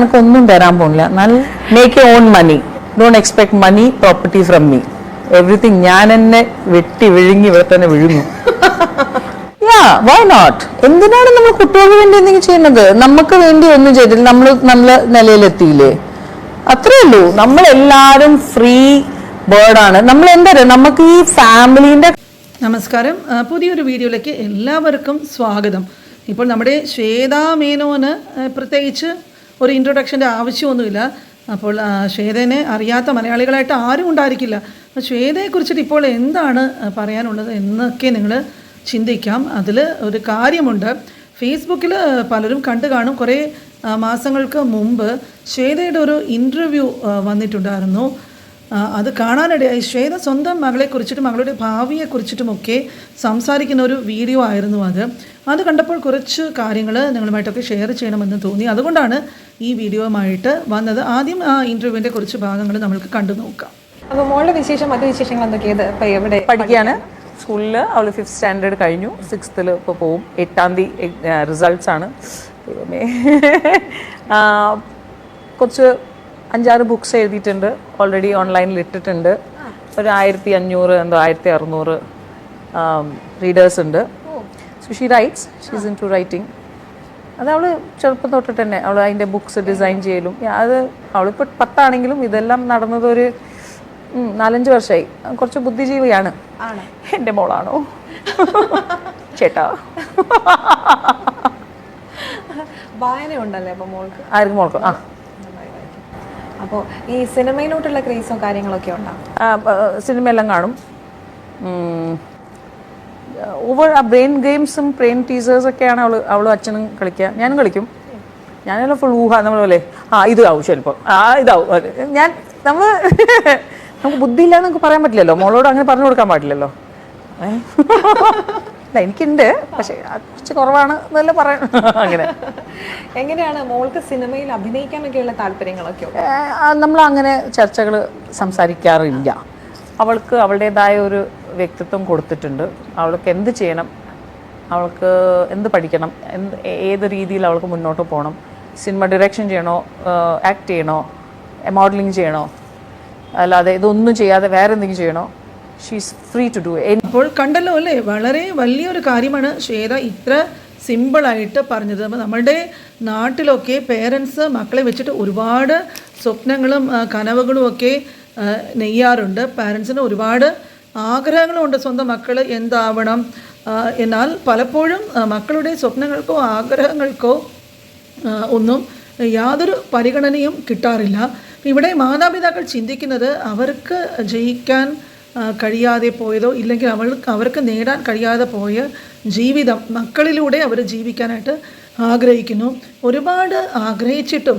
എനിക്ക് ഒന്നും തരാൻ പോണില്ല. നല്ല make on money don't expect money property from me everything ഞാൻ എന്നെ വെട്ടി വിഴുങ്ങി ഇവിടെ തന്നെ വിഴുങ്ങും. യാ വൈ നോട്ട് എന്തിനാണ് നമ്മൾ കുട്ടികൾക്ക് വേണ്ടി എന്തെങ്കിലും ചെയ്യുന്നത്? നമുക്ക് വേണ്ടി ഒന്നും ചെയ്തില്ല. നമ്മൾ നല്ല നിലയിലെത്തിയില്ലേ? അത്രേ ഉള്ളൂ. നമ്മൾ എല്ലാരും ഫ്രീ ബേർഡാണ് നമ്മൾ എന്താ നമുക്ക് ഈ ഫാമിലീന്റെ നമസ്കാരം. പുതിയൊരു വീഡിയോയിലേക്ക് എല്ലാവർക്കും സ്വാഗതം. ഇപ്പോൾ നമ്മുടെ ശ്വേതാ മേനോന് പ്രത്യേകിച്ച് ഒരു ഇൻട്രൊഡക്ഷന്റെ ആവശ്യമൊന്നുമില്ല. അപ്പോൾ ശ്വേതനെ അറിയാത്ത മലയാളികളായിട്ട് ആരും ഉണ്ടായിരിക്കില്ല. അപ്പോൾ ശ്വേതയെക്കുറിച്ചിട്ട് ഇപ്പോൾ എന്താണ് പറയാനുള്ളത് എന്നൊക്കെ നിങ്ങൾ ചിന്തിക്കാം. അതിൽ ഒരു കാര്യമുണ്ട്. ഫേസ്ബുക്കിൽ പലരും കണ്ടു കാണും. കുറേ മാസങ്ങൾക്ക് മുമ്പ് ശ്വേതയുടെ ഒരു ഇന്റർവ്യൂ വന്നിട്ടുണ്ടായിരുന്നു. അത് കാണാനിടയായി. ശ്വേത സ്വന്തം മകളെക്കുറിച്ചിട്ടും മകളുടെ ഭാവിയെക്കുറിച്ചിട്ടുമൊക്കെ സംസാരിക്കുന്ന ഒരു വീഡിയോ ആയിരുന്നു അത്. അത് കണ്ടപ്പോൾ കുറച്ച് കാര്യങ്ങൾ നിങ്ങളുമായിട്ടൊക്കെ ഷെയർ ചെയ്യണമെന്ന് തോന്നി. അതുകൊണ്ടാണ് ഈ വീഡിയോയുമായിട്ട് വന്നത്. ആദ്യം ആ ഇന്റർവ്യൂവിന്റെ കുറച്ച് ഭാഗങ്ങൾ നമ്മൾക്ക് കണ്ടു നോക്കാം. അപ്പൊ മോളുടെ വിശേഷം മറ്റു വിശേഷങ്ങൾ എന്തൊക്കെയാണ് ഇപ്പൊ എവിടെ പഠിക്കുകയാണ് സ്കൂളിൽ അവൾ ഫിഫ്ത്ത് സ്റ്റാൻഡേർഡ് കഴിഞ്ഞു. സിക്സ്ത്തിൽ ഇപ്പോൾ പോവും. എട്ടാം തീയതി റിസൾട്ട്സ് ആണ്. ആ, കുറച്ച് അഞ്ചാറ് ബുക്സ് എഴുതിയിട്ടുണ്ട്. ഓൾറെഡി ഓൺലൈനിൽ ഇട്ടിട്ടുണ്ട്. ഒരു ആയിരത്തി അഞ്ഞൂറ് എന്തോ ആയിരത്തി അറുന്നൂറ് റീഡേഴ്സ് ഉണ്ട്. So she writes she's into writing അത് അവൾ ചെറുപ്പം തൊട്ടിട്ട് തന്നെ അവൾ അതിന്റെ ബുക്സ് ഡിസൈൻ ചെയ്യലും. അത് അവളിപ്പോൾ പത്താണെങ്കിലും ഇതെല്ലാം നടന്നത് ഒരു നാലഞ്ച് വർഷമായി കുറച്ച് ബുദ്ധിജീവിയാണ്. എന്റെ മോളാണോ? ചേട്ടാ. വായന ഉണ്ടല്ലേ അപ്പം മോൾക്ക്? ആർക്കും മോൾക്കോ? ആ. അപ്പോ ഈ സിനിമയിലോട്ടുള്ള ക്രേസോ കാര്യങ്ങളൊക്കെ ഉണ്ടോ? ആ, ആ, സിനിമയെല്ലാം കാണും. ഓവർ ആ ബ്രെയിൻ ഗെയിംസും ബ്രെയിൻ ടീസേഴ്സൊക്കെയാണ് അവൾ അവളും അച്ഛനും കളിക്കുക. ഞാനും കളിക്കും. ഞാനെല്ലാം ഫുൾ ഊഹ നമ്മളെ ആ ഇതാവും ചിലപ്പോൾ ആ ഇതാവും. ഞാൻ നമ്മൾ നമുക്ക് ബുദ്ധിയില്ല എന്നൊക്കെ പറയാൻ പറ്റില്ലല്ലോ. മോളോട് അങ്ങനെ പറഞ്ഞു കൊടുക്കാൻ പാടില്ലല്ലോ. ഏ? ഇല്ല എനിക്കുണ്ട്. പക്ഷെ അത് കുറച്ച് കുറവാണ് എന്നല്ല പറയാം അങ്ങനെ. എങ്ങനെയാണ് മോൾക്ക് സിനിമയിൽ അഭിനയിക്കാനൊക്കെയുള്ള താല്പര്യങ്ങളൊക്കെ? നമ്മൾ അങ്ങനെ ചർച്ചകൾ സംസാരിക്കാറില്ല. അവൾക്ക് അവളുടേതായ ഒരു വ്യക്തിത്വം കൊടുത്തിട്ടുണ്ട്. അവൾക്ക് എന്ത് ചെയ്യണം? അവൾക്ക് എന്ത് പഠിക്കണം? എന്ത് ഏത് രീതിയിൽ അവൾക്ക് മുന്നോട്ട് പോകണം? സിനിമ ഡിറക്ഷൻ ചെയ്യണോ? ആക്ട് ചെയ്യണോ? മോഡലിംഗ് ചെയ്യണോ? അല്ലാതെ ഇതൊന്നും ചെയ്യാതെ വേറെ എന്തെങ്കിലും ചെയ്യണോ? ഷീസ് ഫ്രീ ടു ഡു അപ്പോൾ കണ്ടല്ലോ അല്ലേ? വളരെ വലിയൊരു കാര്യമാണ് ശ്വേത ഇത്ര സിമ്പിളായിട്ട് പറഞ്ഞത്. നമ്മളുടെ നാട്ടിലൊക്കെ പേരൻസ് മക്കളെ വെച്ചിട്ട് ഒരുപാട് സ്വപ്നങ്ങളും കനവുകളും ഒക്കെ നെയ്യാറുണ്ട്. പാരൻസിന് ഒരുപാട് ആഗ്രഹങ്ങളുമുണ്ട് സ്വന്തം മക്കൾ എന്താവണം. എന്നാൽ പലപ്പോഴും മക്കളുടെ സ്വപ്നങ്ങൾക്കോ ആഗ്രഹങ്ങൾക്കോ ഒന്നും യാതൊരു പരിഗണനയും കിട്ടാറില്ല. ഇവിടെ മാതാപിതാക്കൾ ചിന്തിക്കുന്നത് അവർക്ക് ജയിക്കാൻ കഴിയാതെ പോയതോ ഇല്ലെങ്കിൽ അവൾക്ക് അവർക്ക് നേടാൻ കഴിയാതെ പോയ ജീവിതം മക്കളിലൂടെ അവർ ജീവിക്കാനായിട്ട് ആഗ്രഹിക്കുന്നു. ഒരുപാട് ആഗ്രഹിച്ചിട്ടും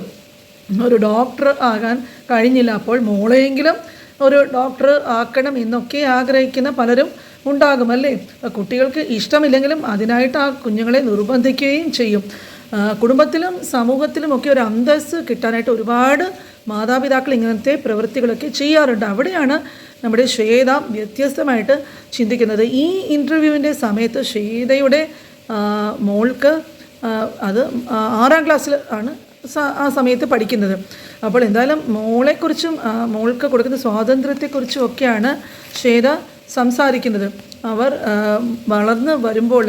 ഒരു ഡോക്ടർ ആകാൻ കഴിഞ്ഞില്ല. അപ്പോൾ മോളെയെങ്കിലും ഒരു ഡോക്ടർ ആക്കണം എന്നൊക്കെ ആഗ്രഹിക്കുന്ന പലരും ഉണ്ടാകുമല്ലേ കുട്ടികൾക്ക് ഇഷ്ടമില്ലെങ്കിലും അതിനായിട്ട് ആ കുഞ്ഞുങ്ങളെ നിർബന്ധിക്കുകയും ചെയ്യും. കുടുംബത്തിലും സമൂഹത്തിലും ഒക്കെ ഒരു അന്തസ്സ് കിട്ടാനായിട്ട് ഒരുപാട് മാതാപിതാക്കൾ ഇങ്ങനത്തെ പ്രവൃത്തികളൊക്കെ ചെയ്യാറുണ്ട്. അവിടെയാണ് നമ്മുടെ ശ്വേത വ്യത്യസ്തമായിട്ട് ചിന്തിക്കുന്നത്. ഈ ഇന്റർവ്യൂവിന്റെ സമയത്ത് ശ്വേതയുടെ മോൾക്ക് അത് ആറാം ക്ലാസ്സിൽ ആണ് ആ സമയത്ത് പഠിക്കുന്നത്. അപ്പോൾ എന്തായാലും മോളെക്കുറിച്ചും മോൾക്ക് കൊടുക്കുന്ന സ്വാതന്ത്ര്യത്തെക്കുറിച്ചും ഒക്കെയാണ് ശ്വേത സംസാരിക്കുന്നത്. അവർ വളർന്ന് വരുമ്പോൾ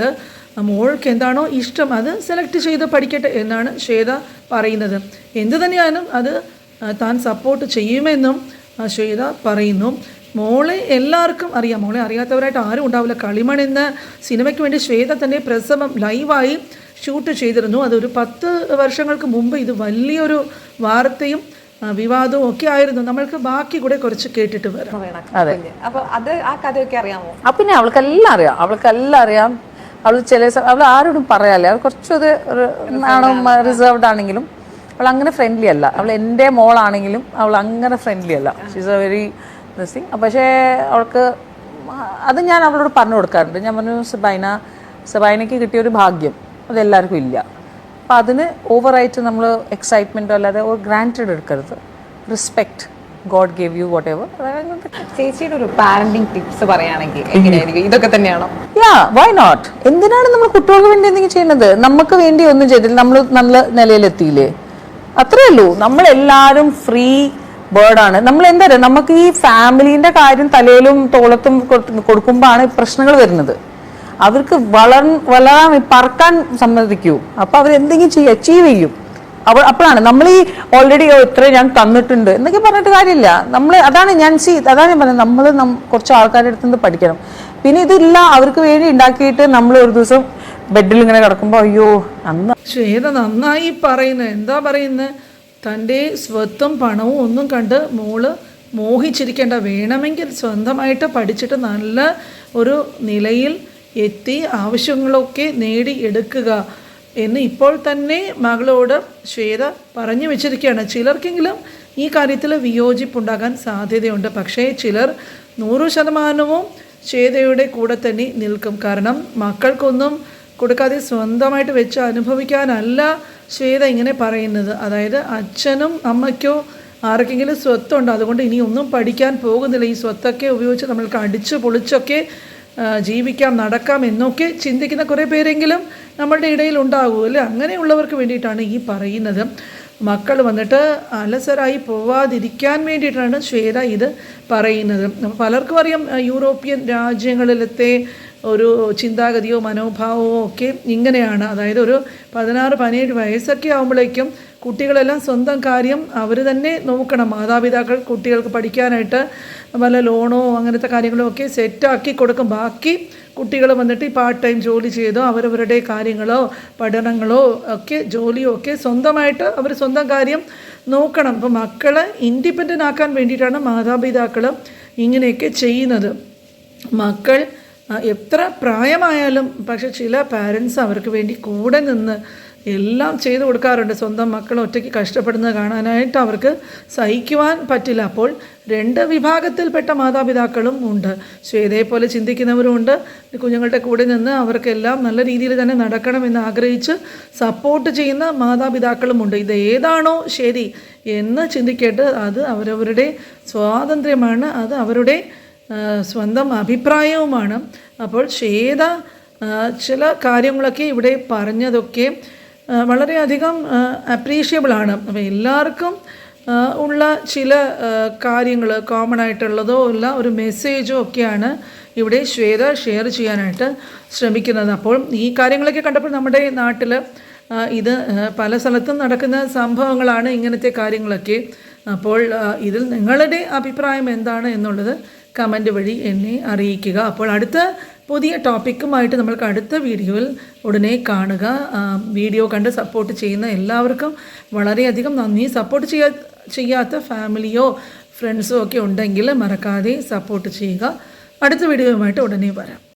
മോൾക്ക് എന്താണോ ഇഷ്ടം അത് സെലക്ട് ചെയ്ത് പഠിക്കട്ടെ എന്നാണ് ശ്വേത പറയുന്നത്. എന്തു തന്നെയാലും അത് താൻ സപ്പോർട്ട് ചെയ്യുമെന്നും ശ്വേത പറയുന്നു. മോളെ എല്ലാവർക്കും അറിയാം. മോളെ അറിയാത്തവരായിട്ട് ആരും ഉണ്ടാവില്ല. കളിമൺ എന്ന സിനിമയ്ക്ക് വേണ്ടി ശ്വേത തന്നെ പ്രസവം ലൈവായി ഷൂട്ട് ചെയ്തിരുന്നു. അതൊരു പത്ത് വർഷങ്ങൾക്ക് മുമ്പ് ഇത് വലിയൊരു വാർത്തയും വിവാദവും ഒക്കെ ആയിരുന്നു. നമ്മൾക്ക് ബാക്കി കൂടെ കുറച്ച് കേട്ടിട്ട് വരാം. അതെ. അപ്പൊ അത് ആ കഥയൊക്കെ അറിയാമോ? ആ പിന്നെ അവൾക്കെല്ലാം അറിയാം. അവൾക്കെല്ലാം അറിയാം. അവൾ ചില അവൾ ആരോടും പറയാല്ലേ അവൾ കുറച്ചൊരു റിസർവ്ഡ് ആണെങ്കിലും അവൾ അങ്ങനെ ഫ്രണ്ട്ലി അല്ല. അവൾ എന്റെ മോളാണെങ്കിലും അവൾ അങ്ങനെ ഫ്രണ്ട്ലി അല്ല ഷീസ് എ വെരി ദിങ് പക്ഷേ അവൾക്ക് അത് ഞാൻ അവളോട് പറഞ്ഞു കൊടുക്കാറുണ്ട്. ഞാൻ പറഞ്ഞു സബൈന സബൈനയ്ക്ക് കിട്ടിയൊരു ഭാഗ്യം അതെല്ലാവർക്കും ഇല്ല. അപ്പം അതിന് ഓവറായിട്ട് നമ്മൾ എക്സൈറ്റ്മെന്റോ അല്ലാതെ ഓർ ഗ്രാന്റഡ് എടുക്കരുത്. Respect God gave you whatever ചേച്ചിയുടെ ഒരു പാരന്റിങ് ടിപ്സ് പറയുകയാണെങ്കിൽ എങ്ങനെയായിരിക്കും? ഇതൊക്കെ തന്നെയാണോ? യാ വൈ നോട്ട് എന്തിനാണ് നമ്മൾ കുട്ടികൾക്ക് വേണ്ടി എന്തെങ്കിലും ചെയ്യുന്നത്? നമുക്ക് വേണ്ടി ഒന്നും ചെയ്തില്ല. നമ്മൾ നല്ല നിലയിലെത്തിയില്ലേ? അത്രേ ഉള്ളൂ. നമ്മളെല്ലാവരും ഫ്രീ ബേർഡാണ് നമ്മൾ എന്താ പറയുക നമുക്ക് ഈ ഫാമിലീന്റെ കാര്യം തലയിലും തോളത്തും കൊടുക്കുമ്പോഴാണ് പ്രശ്നങ്ങൾ വരുന്നത്. അവർക്ക് വളർ വളരാൻ പറക്കാൻ സമ്മതിക്കൂ. അപ്പൊ അവർ എന്തെങ്കിലും ചെയ്യും അച്ചീവ് ചെയ്യും. അപ്പോൾ അപ്പോഴാണ് നമ്മൾ ഈ ഓൾറെഡി ഇത്ര ഞാൻ തന്നിട്ടുണ്ട് എന്നൊക്കെ പറഞ്ഞിട്ട് കാര്യമില്ല. നമ്മൾ അതാണ് ഞാൻ സി അതാണ് ഞാൻ പറഞ്ഞത്. നമ്മൾ കുറച്ച് ആൾക്കാരുടെ അടുത്ത് നിന്ന് പഠിക്കണം. പിന്നെ ഇതില്ല അവർക്ക് വേണ്ടി ഉണ്ടാക്കിയിട്ട് നമ്മൾ ഒരു ദിവസം ബെഡിൽ ഇങ്ങനെ കിടക്കുമ്പോൾ അയ്യോ അന്ന് ശ്വേത നന്നായി പറയുന്നത് എന്താ പറയുന്നത് തന്റെ സ്വത്വം പണവും ഒന്നും കണ്ട് മോൾ മോഹിച്ചിരിക്കേണ്ട. വേണമെങ്കിൽ സ്വന്തമായിട്ട് പഠിച്ചിട്ട് നല്ല ഒരു നിലയിൽ എത്തി ആവശ്യങ്ങളൊക്കെ നേടിയെടുക്കുക എന്ന് ഇപ്പോൾ തന്നെ മകളോട് ശ്വേത പറഞ്ഞു വെച്ചിരിക്കുകയാണ്. ചിലർക്കെങ്കിലും ഈ കാര്യത്തിൽ വിയോജിപ്പുണ്ടാകാൻ സാധ്യതയുണ്ട്. പക്ഷേ ചിലർ നൂറ് ശതമാനവും ശ്വേതയുടെ കൂടെ തന്നെ നിൽക്കും. കാരണം മക്കൾക്കൊന്നും കൊടുക്കാതെ സ്വന്തമായിട്ട് വെച്ച് അനുഭവിക്കാനല്ല ശ്വേത ഇങ്ങനെ പറയുന്നത്. അതായത് അച്ഛനും അമ്മയ്ക്കോ ആർക്കെങ്കിലും സ്വത്തുണ്ട്? അതുകൊണ്ട് ഇനി ഒന്നും പഠിക്കാൻ പോകുന്നില്ല. ഈ സ്വത്തൊക്കെ ഉപയോഗിച്ച് നമ്മൾക്ക് അടിച്ച് പൊളിച്ചൊക്കെ ജീവിക്കാം നടക്കാം എന്നൊക്കെ ചിന്തിക്കുന്ന കുറേ പേരെങ്കിലും നമ്മളുടെ ഇടയിൽ ഉണ്ടാകും അല്ലേ? അങ്ങനെയുള്ളവർക്ക് വേണ്ടിയിട്ടാണ് ഈ പറയുന്നത്. മക്കൾ വന്നിട്ട് അലസരായി പോവാതിരിക്കാൻ വേണ്ടിയിട്ടാണ് ശ്വേത ഇത് പറയുന്നത്. പലർക്കും അറിയാം യൂറോപ്യൻ രാജ്യങ്ങളിലത്തെ ഒരു ചിന്താഗതിയോ മനോഭാവമോ ഒക്കെ ഇങ്ങനെയാണ്. അതായത് ഒരു പതിനാറ് പതിനേഴ് വയസ്സൊക്കെ ആകുമ്പോഴേക്കും കുട്ടികളെല്ലാം സ്വന്തം കാര്യം അവർ തന്നെ നോക്കണം. മാതാപിതാക്കൾ കുട്ടികൾക്ക് പഠിക്കാനായിട്ട് വല്ല ലോണോ അങ്ങനത്തെ കാര്യങ്ങളോ ഒക്കെ സെറ്റാക്കി കൊടുക്കും. ബാക്കി കുട്ടികൾ വന്നിട്ട് ഈ പാർട്ട് ടൈം ജോലി ചെയ്തോ അവരവരുടെ കാര്യങ്ങളോ പഠനങ്ങളോ ഒക്കെ ജോലിയോ ഒക്കെ സ്വന്തമായിട്ട് അവർ സ്വന്തം കാര്യം നോക്കണം. അപ്പോൾ മക്കളെ ഇൻഡിപെൻഡന്റ് ആക്കാൻ വേണ്ടിയിട്ടാണ് മാതാപിതാക്കൾ ഇങ്ങനെയൊക്കെ ചെയ്യുന്നത്. മക്കൾ എത്ര പ്രായമായാലും പക്ഷെ ചില പാരൻസ് അവർക്ക് വേണ്ടി കൂടെ നിന്ന് എല്ലാം ചെയ്തു കൊടുക്കാറുണ്ട്. സ്വന്തം മക്കൾ ഒറ്റയ്ക്ക് കഷ്ടപ്പെടുന്നത് കാണാനായിട്ട് അവർക്ക് സഹിക്കുവാൻ പറ്റില്ല. അപ്പോൾ രണ്ട് വിഭാഗത്തിൽപ്പെട്ട മാതാപിതാക്കളും ഉണ്ട്. ശ്വേതയെപ്പോലെ ചിന്തിക്കുന്നവരും ഉണ്ട്. കുഞ്ഞുങ്ങളുടെ കൂടെ നിന്ന് അവർക്കെല്ലാം നല്ല രീതിയിൽ തന്നെ നടക്കണമെന്ന് ആഗ്രഹിച്ച് സപ്പോർട്ട് ചെയ്യുന്ന മാതാപിതാക്കളുമുണ്ട് ഇത് ഏതാണോ ശരി എന്ന് ചിന്തിക്കേണ്ടത് അത് അവരവരുടെ സ്വാതന്ത്ര്യമാണ്. അത് അവരുടെ സ്വന്തം അഭിപ്രായവുമാണ്. അപ്പോൾ ശ്വേത ചില കാര്യങ്ങളൊക്കെ ഇവിടെ പറഞ്ഞതൊക്കെ വളരെയധികം അപ്രീഷ്യബിൾ ആണ്. അപ്പോൾ എല്ലാവർക്കും ഉള്ള ചില കാര്യങ്ങൾ കോമൺ ആയിട്ടുള്ളതോ ഉള്ള ഒരു മെസ്സേജോ ഒക്കെയാണ് ഇവിടെ ശ്വേത ഷെയർ ചെയ്യാനായിട്ട് ശ്രമിക്കുന്നത്. അപ്പോൾ ഈ കാര്യങ്ങളൊക്കെ കണ്ടപ്പോൾ നമ്മുടെ നാട്ടിൽ ഇത് പല സ്ഥലത്തും നടക്കുന്ന സംഭവങ്ങളാണ് ഇങ്ങനത്തെ കാര്യങ്ങളൊക്കെ. അപ്പോൾ ഇതിൽ നിങ്ങളുടെ അഭിപ്രായം എന്താണ് എന്നുള്ളത് കമന്റ് വഴി എന്നെ അറിയിക്കുക. അപ്പോൾ അടുത്ത പുതിയ ടോപ്പിക്കുമായിട്ട് നമ്മൾക്ക് അടുത്ത വീഡിയോയിൽ ഉടനെ കാണുക. വീഡിയോ കണ്ട് സപ്പോർട്ട് ചെയ്യുന്ന എല്ലാവർക്കും വളരെയധികം നന്ദി. സപ്പോർട്ട് ചെയ്യാ ചെയ്യാത്ത ഫാമിലിയോ ഫ്രണ്ട്സോ ഒക്കെ ഉണ്ടെങ്കിൽ മറക്കാതെ സപ്പോർട്ട് ചെയ്യുക. അടുത്ത വീഡിയോയുമായിട്ട് ഉടനെ വരാം.